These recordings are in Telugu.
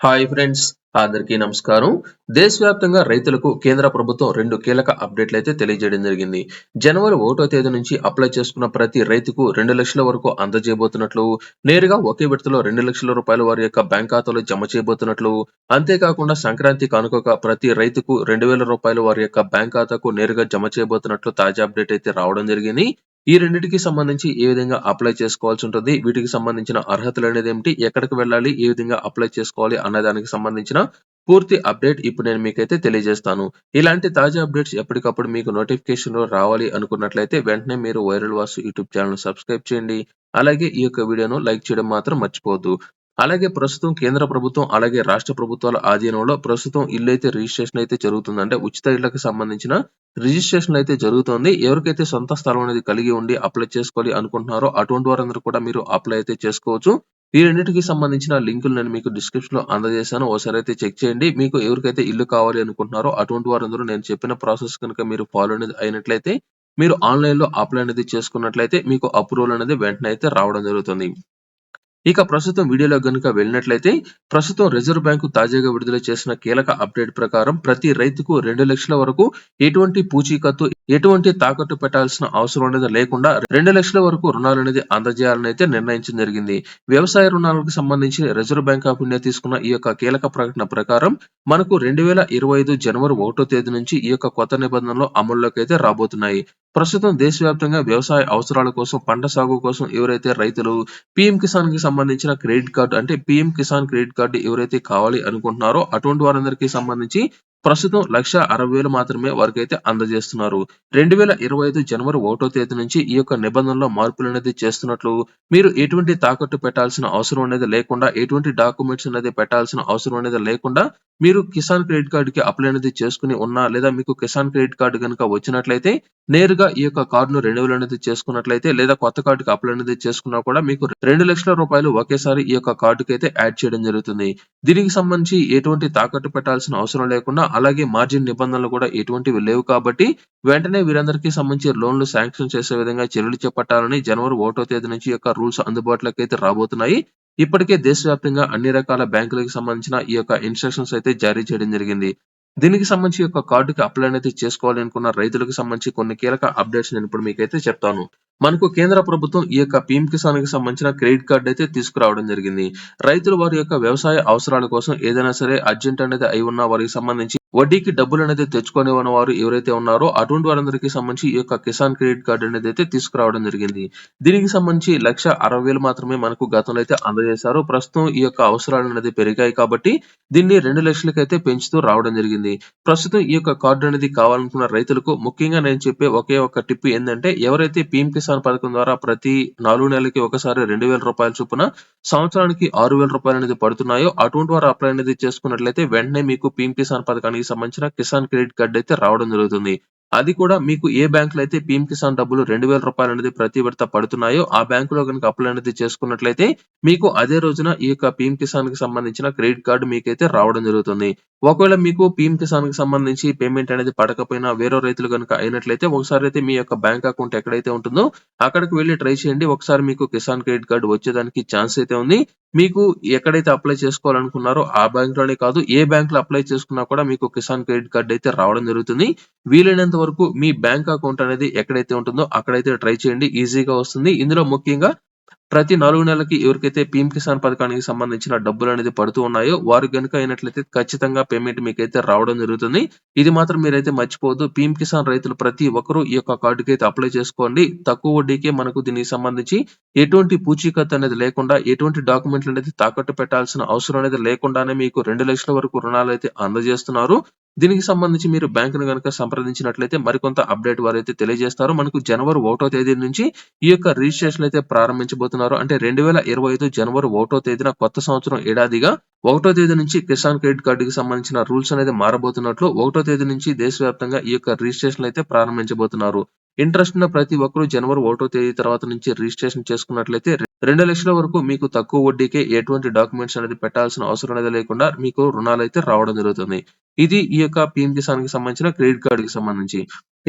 హాయ్ ఫ్రెండ్స్ అందరికీ నమస్కారం. దేశవ్యాప్తంగా రైతులకు కేంద్ర ప్రభుత్వం రెండు కీలక అప్డేట్లు అయితే తెలియజేయడం జరిగింది. జనవరి ఒకటో తేదీ నుంచి అప్లై చేసుకున్న ప్రతి రైతుకు రెండు లక్షల వరకు అందజేయబోతున్నట్లు నేరుగా ఒకే విడతలో రెండు లక్షల రూపాయల వారి యొక్క బ్యాంక్ ఖాతాలో జమ చేయబోతున్నట్లు అంతేకాకుండా సంక్రాంతి కానుకగా ప్రతి రైతుకు రెండు వేల రూపాయలు వారి యొక్క బ్యాంక్ ఖాతాకు నేరుగా జమ చేయబోతున్నట్లు తాజా అప్డేట్ అయితే రావడం జరిగింది. ఈ రెండింటికి సంబంధించి ఏ విధంగా అప్లై చేసుకోవాల్సి ఉంటుంది వీటికి సంబంధించిన అర్హతలు అనేది ఏమిటి ఎక్కడికి వెళ్ళాలి ఏ విధంగా అప్లై చేసుకోవాలి అన్న దానికి సంబంధించిన పూర్తి అప్డేట్ ఇప్పుడు నేను మీకైతే తెలియజేస్తాను. ఇలాంటి తాజా అప్డేట్స్ ఎప్పటికప్పుడు మీకు నోటిఫికేషన్ రావాలి అనుకున్నట్లయితే వెంటనే మీరు viral Vasu YouTube channel subscribe చేయండి. అలాగే ఈ యొక్క వీడియోను లైక్ చేయడం మాత్రం మర్చిపోవద్దు. అలాగే ప్రస్తుతం కేంద్ర ప్రభుత్వం అలాగే రాష్ట్ర ప్రభుత్వాల ఆధీనంలో ప్రస్తుతం ఇల్లు అయితే రిజిస్ట్రేషన్ అయితే జరుగుతుంది. అంటే ఉచిత ఇళ్ళకు సంబంధించిన రిజిస్ట్రేషన్ అయితే జరుగుతుంది. ఎవరికైతే సొంత స్థలం అనేది కలిగి ఉండి అప్లై చేసుకోవాలి అనుకుంటున్నారో అటువంటి వారందరూ కూడా మీరు అప్లై అయితే చేసుకోవచ్చు. ఈ రెండింటికి సంబంధించిన లింకులు నేను మీకు డిస్క్రిప్షన్లో అందజేశాను. ఒకసారి అయితే చెక్ చేయండి. మీకు ఎవరికైతే ఇల్లు కావాలి అనుకుంటున్నారో అటువంటి వారందరూ నేను చెప్పిన ప్రాసెస్ కనుక మీరు ఫాలో అనేది అయినట్లయితే మీరు ఆన్లైన్లో అప్లై అనేది చేసుకున్నట్లయితే మీకు అప్రూవల్ అనేది వెంటనే అయితే రావడం జరుగుతుంది. ఇక ప్రస్తుతం వీడియోలో గనుక వెళ్ళినట్లయితే ప్రస్తుతం రిజర్వ్ బ్యాంకు తాజాగా విడుదల చేసిన కీలక అప్డేట్ ప్రకారం ప్రతి రైతుకు రెండు లక్షల వరకు ఎటువంటి పూచీకత్తు ఎటువంటి తాకట్టు పెట్టాల్సిన అవసరం అనేది లేకుండా రెండు లక్షల వరకు రుణాలు అనేది అందజేయాలని అయితే నిర్ణయించడం జరిగింది. వ్యవసాయ రుణాలకు సంబంధించి రిజర్వ్ బ్యాంక్ ఆఫ్ ఇండియా తీసుకున్న ఈ యొక్క కీలక ప్రకటన ప్రకారం మనకు రెండు వేల ఇరవై ఐదు జనవరి ఒకటో తేదీ నుంచి ఈ యొక్క కొత్త నిబంధనలు అమల్లోకి అయితే రాబోతున్నాయి. ప్రస్తుతం దేశవ్యాప్తంగా వ్యవసాయ అవసరాల కోసం పంట సాగు కోసం ఎవరైతే రైతులు పీఎం కిసాన్కి సంబంధించిన క్రెడిట్ కార్డు అంటే పీఎం కిసాన్ క్రెడిట్ కార్డు ఎవరైతే కావాలి అనుకుంటున్నారో అటువంటి వారందరికీ సంబంధించి ప్రస్తుతం లక్ష అరవై వేలు మాత్రమే వారికైతే అందజేస్తున్నారు. రెండు వేల ఇరవై ఐదు జనవరి ఒకటో తేదీ నుంచి ఈ యొక్క నిబంధనలో మార్పులు అనేది చేస్తున్నట్లు మీరు ఎటువంటి తాకట్టు పెట్టాల్సిన అవసరం అనేది లేకుండా ఎటువంటి డాక్యుమెంట్స్ అనేది పెట్టాల్సిన అవసరం అనేది లేకుండా మీరు కిసాన్ క్రెడిట్ కార్డు కి అప్లై అనేది చేసుకుని ఉన్నా లేదా మీకు కిసాన్ క్రెడిట్ కార్డు కనుక వచ్చినట్లయితే నేరుగా ఈ యొక్క కార్డును రెన్యువల్ అనేది చేసుకున్నట్లయితే లేదా కొత్త కార్డుకి అప్లై అనేది చేసుకున్నా కూడా మీకు రెండు లక్షల రూపాయలు ఒకేసారి ఈ యొక్క కార్డుకి అయితే యాడ్ చేయడం జరుగుతుంది. దీనికి సంబంధించి ఎటువంటి తాకట్టు పెట్టాల్సిన అవసరం లేకుండా అలాగే మార్జిన్ నిబంధనలు కూడా ఎటువంటివి లేవు కాబట్టి వెంటనే వీరందరికీ సంబంధించి లోన్లు శాంక్షన్ చేసే విధంగా చర్యలు చేపట్టాలని జనవరి ఒకటో తేదీ నుంచి యొక్క రూల్స్ అందుబాటులోకి అయితే రాబోతున్నాయి. ఇప్పటికే దేశవ్యాప్తంగా అన్ని రకాల బ్యాంకులకు సంబంధించిన ఈ యొక్క ఇన్స్ట్రక్షన్స్ అయితే జారీ చేయడం జరిగింది. దీనికి సంబంధించి యొక్క కార్డుకి అప్లై అనేది చేసుకోవాలి అనుకున్న రైతులకు సంబంధించి కొన్ని కీలక అప్డేట్స్ నేను ఇప్పుడు మీకైతే చెప్తాను. మనకు కేంద్ర ప్రభుత్వం ఈ యొక్క పీఎం కిసాన్కి సంబంధించిన క్రెడిట్ కార్డు అయితే తీసుకురావడం జరిగింది. రైతులు వారి యొక్క వ్యవసాయ అవసరాల కోసం ఏదైనా సరే అర్జెంట్ అనేది అయి ఉన్న వారికి సంబంధించి వడ్డీకి డబ్బులు అనేది తెచ్చుకొని వారు ఎవరైతే ఉన్నారో అటువంటి వారందరికీ సంబంధించి ఈ యొక్క కిసాన్ క్రెడిట్ కార్డు అనేది అయితే తీసుకురావడం జరిగింది. దీనికి సంబంధించి లక్ష అరవై వేలు మాత్రమే మనకు గతంలో అయితే అందజేశారు. ప్రస్తుతం ఈ యొక్క అవసరాలు అనేది పెరిగాయి కాబట్టి దీన్ని రెండు లక్షలకైతే పెంచుతూ రావడం జరిగింది. ప్రస్తుతం ఈ యొక్క కార్డు అనేది కావాలనుకున్న రైతులకు ముఖ్యంగా నేను చెప్పే ఒకే ఒక టిప్ ఏంటంటే ఎవరైతే పీఎం కిసాన్ పథకం ద్వారా ప్రతి నాలుగు నెలలకి ఒకసారి రెండు వేల రూపాయల చొప్పున సంవత్సరానికి ఆరు వేల రూపాయలు అనేది పడుతున్నాయో అటువంటి వారు అప్లై అనేది చేసుకున్నట్లయితే వెంటనే మీకు పీఎం కిసాన్ పథకానికి సంబంధించిన కిసాన్ క్రెడిట్ కార్డు అయితే రావడం జరుగుతుంది. అది కూడా మీకు ఏ బ్యాంకులో అయితే పీఎం కిసాన్ డబ్బులు రెండు వేల రూపాయలు అనేది ప్రతి విడత పడుతున్నాయో ఆ బ్యాంకులో కనుక అప్లై అనేది చేసుకున్నట్లయితే మీకు అదే రోజున ఈ యొక్క పీఎం కిసాన్కి సంబంధించిన క్రెడిట్ కార్డు మీకైతే రావడం జరుగుతుంది. ఒకవేళ మీకు పీఎం కిసాన్కి సంబంధించి పేమెంట్ అనేది పడకపోయినా వేరే రైతులు కనుక అయినట్లయితే ఒకసారి అయితే మీ యొక్క బ్యాంక్ అకౌంట్ ఎక్కడైతే ఉంటుందో అక్కడికి వెళ్ళి ట్రై చేయండి. ఒకసారి మీకు కిసాన్ క్రెడిట్ కార్డు వచ్చేదానికి ఛాన్స్ అయితే ఉంది. మీకు ఎక్కడైతే అప్లై చేసుకోవాలనుకున్నారో ఆ బ్యాంక్లోనే కాదు ఏ బ్యాంక్లో అప్లై చేసుకున్నా కూడా మీకు కిసాన్ క్రెడిట్ కార్డు అయితే రావడం జరుగుతుంది. వీలైనంత వరకు మీ బ్యాంక్ అకౌంట్ అనేది ఎక్కడైతే ఉంటుందో అక్కడైతే ట్రై చేయండి. ఈజీగా వస్తుంది. ఇందులో ముఖ్యంగా ప్రతి నాలుగు నెలలకి ఎవరికైతే పీఎం కిసాన్ పథకానికి సంబంధించిన డబ్బులు అనేది పడుతూ ఉన్నాయో వారు గనుక అయినట్లయితే ఖచ్చితంగా పేమెంట్ మీకైతే రావడం జరుగుతుంది. ఇది మాత్రం మీరైతే మర్చిపోవద్దు. పీఎం కిసాన్ రైతులు ప్రతి ఒక్కరూ ఈ యొక్క కార్డుకి అయితే అప్లై చేసుకోండి. తక్కువ వడ్డీకే మనకు దీనికి సంబంధించి ఎటువంటి పూచీకత్తు అనేది లేకుండా ఎటువంటి డాక్యుమెంట్లు అనేది తాకట్టు పెట్టాల్సిన అవసరం అనేది లేకుండానే మీకు రెండు లక్షల వరకు రుణాలు అయితే అందజేస్తున్నారు. దీనికి సంబంధించి మీరు బ్యాంకును కనుక సంప్రదించినట్లయితే మరికొంత అప్డేట్ వారు అయితే తెలియజేస్తారు. మనకు జనవరి ఒకటో తేదీ నుంచి ఈ యొక్క రిజిస్ట్రేషన్ అయితే ప్రారంభించబోతున్నారు. అంటే రెండు వేల ఇరవై ఐదు జనవరి ఒకటో తేదీన కొత్త సంవత్సరం ఏడాదిగా ఒకటో తేదీ నుంచి కిసాన్ క్రెడిట్ కార్డుకి సంబంధించిన రూల్స్ అనేది మారబోతున్నట్లు ఒకటో తేదీ నుంచి దేశవ్యాప్తంగా ఈ యొక్క రిజిస్ట్రేషన్ అయితే ప్రారంభించబోతున్నారు. ఇంట్రెస్ట్ ఉన్న ప్రతి ఒక్కరూ జనవరి ఒకటో తేదీ తర్వాత నుంచి రిజిస్ట్రేషన్ చేసుకున్నట్లయితే రెండు లక్షల వరకు మీకు తక్కువ వడ్డీకే ఎటువంటి డాక్యుమెంట్స్ అనేది పెట్టాల్సిన అవసరం అనేది లేకుండా మీకు రుణాలు అయితే రావడం జరుగుతుంది. ఇది ఈ యొక్క పీఎం కిసాన్కి సంబంధించిన క్రెడిట్ కార్డు కి సంబంధించి.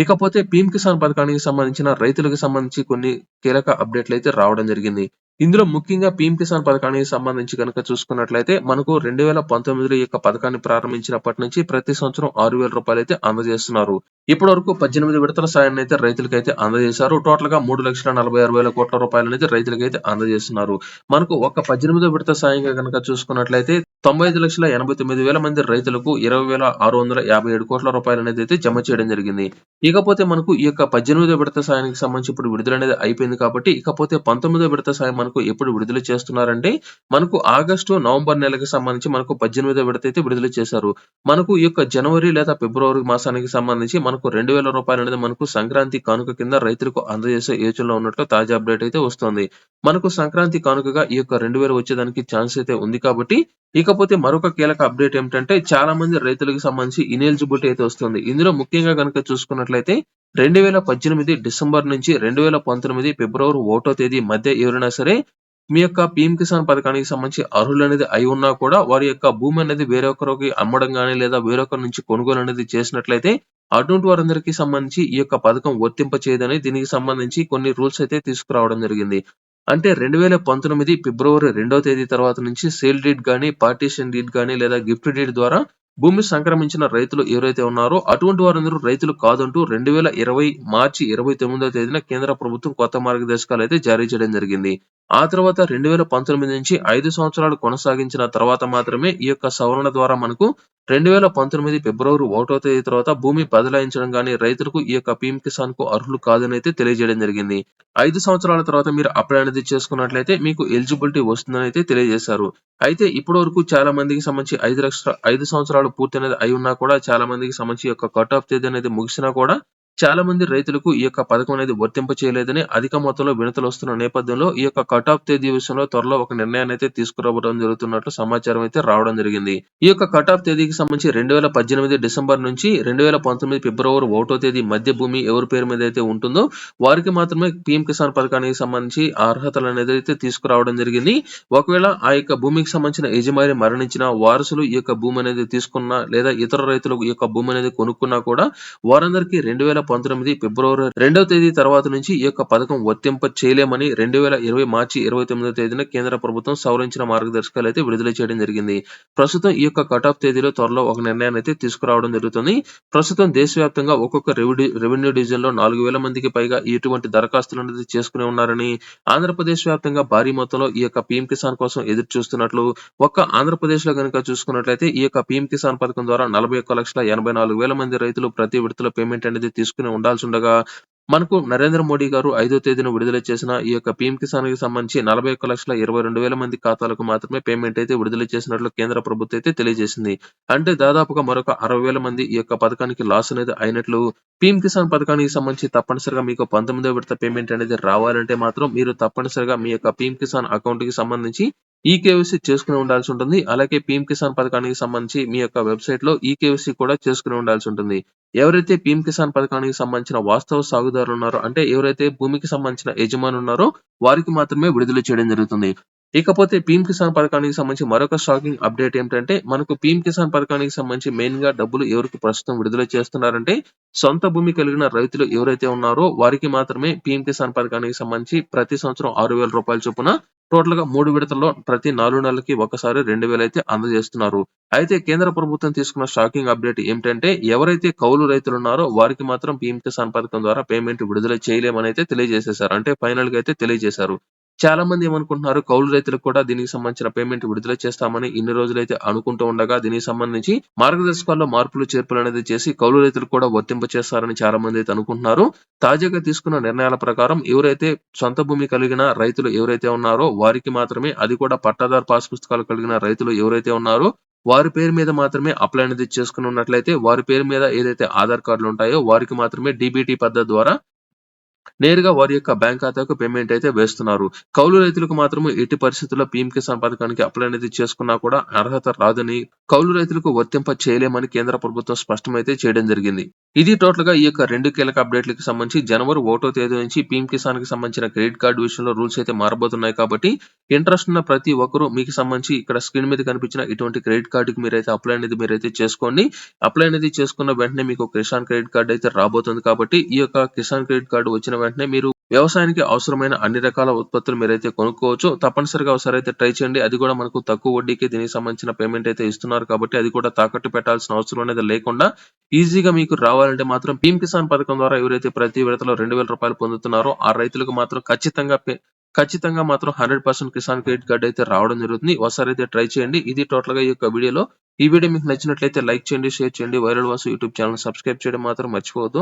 ఇకపోతే పీఎం కిసాన్ పథకానికి సంబంధించిన రైతులకు సంబంధించి కొన్ని కీలక అప్డేట్లు అయితే రావడం జరిగింది. ఇందులో ముఖ్యంగా పీఎం కిసాన్ పథకానికి సంబంధించి కనుక చూసుకున్నట్లయితే మనకు రెండు వేల పంతొమ్మిదిలో ఈ యొక్క పథకాన్ని ప్రారంభించినప్పటి నుంచి ప్రతి సంవత్సరం ఆరు వేల రూపాయలు అయితే అందజేస్తున్నారు. ఇప్పటి వరకు పద్దెనిమిది విడతల సాయాన్ని అయితే రైతులకైతే అందజేశారు. టోటల్గా మూడు లక్షల నలభై ఆరు వేల కోట్ల రూపాయలు అయితే రైతులకైతే అందజేస్తున్నారు. మనకు ఒక పద్దెనిమిదో విడత సాయంగా కనుక చూసుకున్నట్లయితే తొంభై ఐదు లక్షల ఎనభై తొమ్మిది వేల మంది రైతులకు ఇరవై వేల ఆరు వందల యాభై ఏడు కోట్ల రూపాయలు అనేది అయితే జమ చేయడం జరిగింది. ఇకపోతే మనకు ఈ యొక్క పద్దెనిమిదో విడత సాయానికి సంబంధించి ఇప్పుడు విడుదల అనేది అయిపోయింది కాబట్టి ఇకపోతే పంతొమ్మిదో విడత సాయం మనకు ఎప్పుడు విడుదల చేస్తున్నారంటే మనకు ఆగస్టు నవంబర్ నెలకి సంబంధించి మనకు పద్దెనిమిదో విడత అయితే విడుదల చేశారు. మనకు ఈ యొక్క జనవరి లేదా ఫిబ్రవరి మాసానికి సంబంధించి మనకు రెండు వేల రూపాయలు అనేది మనకు సంక్రాంతి కానుక కింద రైతులకు అందజేసే యోచనలో ఉన్నట్లు తాజా అప్డేట్ అయితే వస్తుంది. మనకు సంక్రాంతి కానుకగా ఈ యొక్క రెండు వేలు వచ్చేదానికి ఛాన్స్ అయితే ఉంది కాబట్టి ఇకపోతే మరొక కీలక అప్డేట్ ఏమిటంటే చాలా మంది రైతులకు సంబంధించి ఇనెలిజిబిలిటీ అయితే వస్తుంది. ఇందులో ముఖ్యంగా కనుక చూసుకున్నట్లయితే రెండు వేల పద్దెనిమిది డిసెంబర్ నుంచి రెండు వేల పంతొమ్మిది ఫిబ్రవరి ఒకటో తేదీ మధ్య ఎవరైనా సరే మీ యొక్క పీఎం కిసాన్ పథకానికి సంబంధించి అర్హులు అనేది అయి ఉన్నా కూడా వారి యొక్క భూమి అనేది వేరొకరికి అమ్మడం కానీ లేదా వేరొకరి నుంచి కొనుగోలు అనేది చేసినట్లయితే అటువంటి వారందరికీ సంబంధించి ఈ యొక్క పథకం వర్తింప చేయదని దీనికి సంబంధించి కొన్ని రూల్స్ అయితే తీసుకురావడం జరిగింది. అంటే రెండు వేల పంతొమ్మిది ఫిబ్రవరి రెండో తేదీ తర్వాత నుంచి సేల్ డీడ్ కానీ పార్టీషన్ డీడ్ కానీ లేదా గిఫ్ట్ డీడ్ ద్వారా భూమి సంక్రమించిన రైతులు ఎవరైతే ఉన్నారో అటువంటి వారందరూ రైతులు కాదంటూ రెండు వేల ఇరవై మార్చి ఇరవై తొమ్మిదో తేదీన కేంద్ర ప్రభుత్వం కొత్త మార్గదర్శకాలు అయితే జారీ చేయడం జరిగింది. ఆ తర్వాత రెండు వేల పంతొమ్మిది నుంచి ఐదు సంవత్సరాలు కొనసాగించిన తర్వాత మాత్రమే ఈ యొక్క సవరణ ద్వారా మనకు రెండు వేల పంతొమ్మిది ఫిబ్రవరి ఒకటో తేదీ తర్వాత భూమి బదలాయించడం కానీ రైతులకు ఈ యొక్క పీఎం కిసాన్కు అర్హులు కాదని అయితే తెలియజేయడం జరిగింది. ఐదు సంవత్సరాల తర్వాత మీరు అప్లై అనేది చేసుకున్నట్లయితే మీకు ఎలిజిబిలిటీ వస్తుందని అయితే తెలియజేశారు. అయితే ఇప్పటి వరకు చాలా మందికి సంబంధించి ఐదు లక్షల ఐదు సంవత్సరాలు పూర్తి అనేది అయి ఉన్నా కూడా చాలా మందికి సంబంధించి యొక్క కట్ ఆఫ్ తేదీ అనేది ముగిసినా కూడా చాలా మంది రైతులకు ఈ యొక్క పథకం అనేది వర్తింప చేయలేదని అధిక మొత్తంలో వినతులు వస్తున్న నేపథ్యంలో ఈ యొక్క కట్ ఆఫ్ తేదీ విషయంలో త్వరలో ఒక నిర్ణయాన్ని అయితే తీసుకురావడం జరుగుతున్నట్లు సమాచారం అయితే రావడం జరిగింది. ఈ యొక్క కట్ ఆఫ్ తేదీకి సంబంధించి రెండు వేల పద్దెనిమిది డిసెంబర్ నుంచి రెండు వేల పంతొమ్మిది ఫిబ్రవరి ఒకటో తేదీ మధ్య భూమి ఎవరి పేరు మీద అయితే ఉంటుందో వారికి మాత్రమే పీఎం కిసాన్ పథకానికి సంబంధించి అర్హతలు అనేది అయితే తీసుకురావడం జరిగింది. ఒకవేళ ఆ యొక్క భూమికి సంబంధించిన యజమాని మరణించిన వారసులు ఈ యొక్క భూమి అనేది తీసుకున్నా లేదా ఇతర రైతులకు ఈ యొక్క భూమి అనేది కొనుక్కున్నా కూడా వారందరికీ రెండు వేల పంతొమ్మిది ఫిబ్రవరి రెండవ తేదీ తర్వాత నుంచి ఈ యొక్క పథకం వర్తింప చేయలేమని రెండు వేల ఇరవై మార్చి ఇరవై తొమ్మిదో తేదీన కేంద్ర ప్రభుత్వం సవరించిన మార్గదర్శకాలు అయితే విడుదల చేయడం జరిగింది. ప్రస్తుతం ఈ యొక్క కట్ ఆఫ్ తేదీలో త్వరలో ఒక నిర్ణయాన్ని అయితే తీసుకురావడం జరుగుతుంది. ప్రస్తుతం దేశవ్యాప్తంగా ఒక్కొక్క రెవెన్యూ రెవెన్యూ డివిజన్లో నాలుగు వేల మందికి పైగా ఇటువంటి దరఖాస్తులు అనేది చేసుకుని ఉన్నారని ఆంధ్రప్రదేశ్ వ్యాప్తంగా భారీ మొత్తంలో ఈ యొక్క పీఎం కిసాన్ కోసం ఎదురు చూస్తున్నట్లు ఒక్క ఆంధ్రప్రదేశ్లో కనుక చూసుకున్నట్లయితే ఈ యొక్క పీఎం కిసాన్ పథకం ద్వారా నలభై ఒక్క లక్షల ఎనభై నాలుగు వేల మంది రైతులు ప్రతి విడతలో పేమెంట్ అనేది తీసుకుని ఉండాల్సి ఉండగా మనకు నరేంద్ర మోడీ గారు ఐదో తేదీన విడుదల చేసిన ఈ యొక్క పీఎం కిసాన్కి సంబంధించి నలభై ఒక్క లక్షల ఇరవై రెండు వేల మంది ఖాతాలకు మాత్రమే పేమెంట్ అయితే విడుదల చేసినట్లు కేంద్ర ప్రభుత్వం అయితే తెలియజేసింది. అంటే దాదాపుగా మరొక అరవై వేల మంది ఈ యొక్క పథకానికి లాస్ అనేది అయినట్లు పీఎం కిసాన్ పథకానికి సంబంధించి తప్పనిసరిగా మీకు పంతొమ్మిదో విడత పేమెంట్ అనేది రావాలంటే మాత్రం మీరు తప్పనిసరిగా మీ యొక్క పీఎం కిసాన్ అకౌంట్కి సంబంధించి ఈ చేసుకుని ఉండాల్సి ఉంటుంది. అలాగే పీఎం కిసాన్ పథకానికి సంబంధించి మీ యొక్క వెబ్సైట్లో ఈ కూడా చేసుకుని ఉండాల్సి ఉంటుంది. ఎవరైతే పీఎం కిసాన్ పథకానికి సంబంధించిన వాస్తవ సాగుదారులు ఉన్నారో అంటే ఎవరైతే భూమికి సంబంధించిన యజమాని ఉన్నారో వారికి మాత్రమే విడుదల చేయడం జరుగుతుంది. ఇకపోతే పీఎం కిసాన్ పథకానికి సంబంధించి మరొక షాకింగ్ అప్డేట్ ఏంటంటే మనకు పీఎం కిసాన్ పథకానికి సంబంధించి మెయిన్గా డబ్బులు ఎవరికి ప్రస్తుతం విడుదల చేస్తున్నారంటే సొంత భూమి కలిగిన రైతులు ఎవరైతే ఉన్నారో వారికి మాత్రమే పీఎం కిసాన్ పథకానికి సంబంధించి ప్రతి సంవత్సరం ఆరు వేల రూపాయల చొప్పున టోటల్గా మూడు విడతల్లో ప్రతి నాలుగు నెలలకి ఒకసారి రెండు వేలు అయితే అందజేస్తున్నారు. అయితే కేంద్ర ప్రభుత్వం తీసుకున్న షాకింగ్ అప్డేట్ ఏమిటంటే ఎవరైతే కౌలు రైతులు ఉన్నారో వారికి మాత్రం పీఎం కిసాన్ పథకం ద్వారా పేమెంట్ విడుదల చేయలేమని అయితే తెలియజేసేశారు. అంటే ఫైనల్గా అయితే తెలియజేశారు. చాలా మంది ఏమనుకుంటున్నారు? కౌలు రైతులకు కూడా దీనికి సంబంధించిన పేమెంట్ విడుదల చేస్తామని ఇన్ని రోజులైతే అనుకుంటూ ఉండగా దీనికి సంబంధించి మార్గదర్శకాల్లో మార్పులు చేర్పులు అనేది చేసి కౌలు రైతులకు కూడా వర్తింప చేస్తారని చాలా మంది అయితే అనుకుంటున్నారు. తాజాగా తీసుకున్న నిర్ణయాల ప్రకారం ఎవరైతే సొంత భూమి కలిగిన రైతులు ఎవరైతే ఉన్నారో వారికి మాత్రమే అది కూడా పట్టాదారు పాస్ పుస్తకాలు కలిగిన రైతులు ఎవరైతే ఉన్నారో వారి పేరు మీద మాత్రమే అప్లై అనేది చేసుకుని ఉన్నట్లయితే వారి పేరు మీద ఏదైతే ఆధార్ కార్డులు ఉంటాయో వారికి మాత్రమే డిబిటి పద్ధతి ద్వారా నేరుగా వారి యొక్క బ్యాంక్ ఖాతాకు పేమెంట్ అయితే వేస్తున్నారు. కౌలు రైతులకు మాత్రం ఎట్టి పరిస్థితుల్లో పీఎం కిసాన్ పథకానికి అప్లై అనేది చేసుకున్నా కూడా అర్హత రాదని కౌలు రైతులకు వర్తింప చేయలేమని కేంద్ర ప్రభుత్వం స్పష్టమైతే చేయడం జరిగింది. ఇది టోటల్గా ఈ యొక్క రెండు కీలక అప్డేట్లకు సంబంధించి జనవరి ఒకటో తేదీ నుంచి పీఎం కిసాన్కి సంబంధించిన క్రెడిట్ కార్డు విషయంలో రూల్స్ అయితే మారబోతున్నాయి కాబట్టి ఇంట్రెస్ట్ ఉన్న ప్రతి ఒక్కరూ మీకు సంబంధించి ఇక్కడ స్క్రీన్ మీద కనిపించిన ఇటువంటి క్రెడిట్ కార్డుకి మీరైతే అప్లై అనేది మీరైతే చేసుకోండి. అప్లై అనేది చేసుకున్న వెంటనే మీకు కిసాన్ క్రెడిట్ కార్డు అయితే రాబోతుంది కాబట్టి ఈ యొక్క కిసాన్ క్రెడిట్ కార్డు వచ్చిన వెంటనే మీరు వ్యవసాయానికి అవసరమైన అన్ని రకాల ఉత్పత్తులు మీరైతే కొనుక్కోవచ్చు. తప్పనిసరిగా ఒకసారి అయితే ట్రై చేయండి. అది కూడా మనకు తక్కువ వడ్డీకి దీనికి సంబంధించిన పేమెంట్ అయితే ఇస్తున్నారు కాబట్టి అది కూడా తాకట్టు పెట్టాల్సిన అవసరం అనేది లేకుండా ఈజీగా మీకు రావాలంటే మాత్రం పీఎం కిసాన్ పథకం ద్వారా ఎవరైతే ప్రతి విడతలో రెండు వేల రూపాయలు పొందుతున్నారో ఆ రైతులకు మాత్రం ఖచ్చితంగా ఖచ్చితంగా మాత్రం hundred percent Kisan credit card అయితే రావడం జరుగుతుంది. ఒకసారి అయితే ట్రై చేయండి. ఇది టోటల్గా ఈ యొక్క వీడియోలో. ఈ వీడియో మీకు నచ్చినట్లయితే లైక్ చేయండి షేర్ చేయండి. Viral Vasu YouTube channel subscribe చేయడం మాత్రం మర్చిపోవద్దు.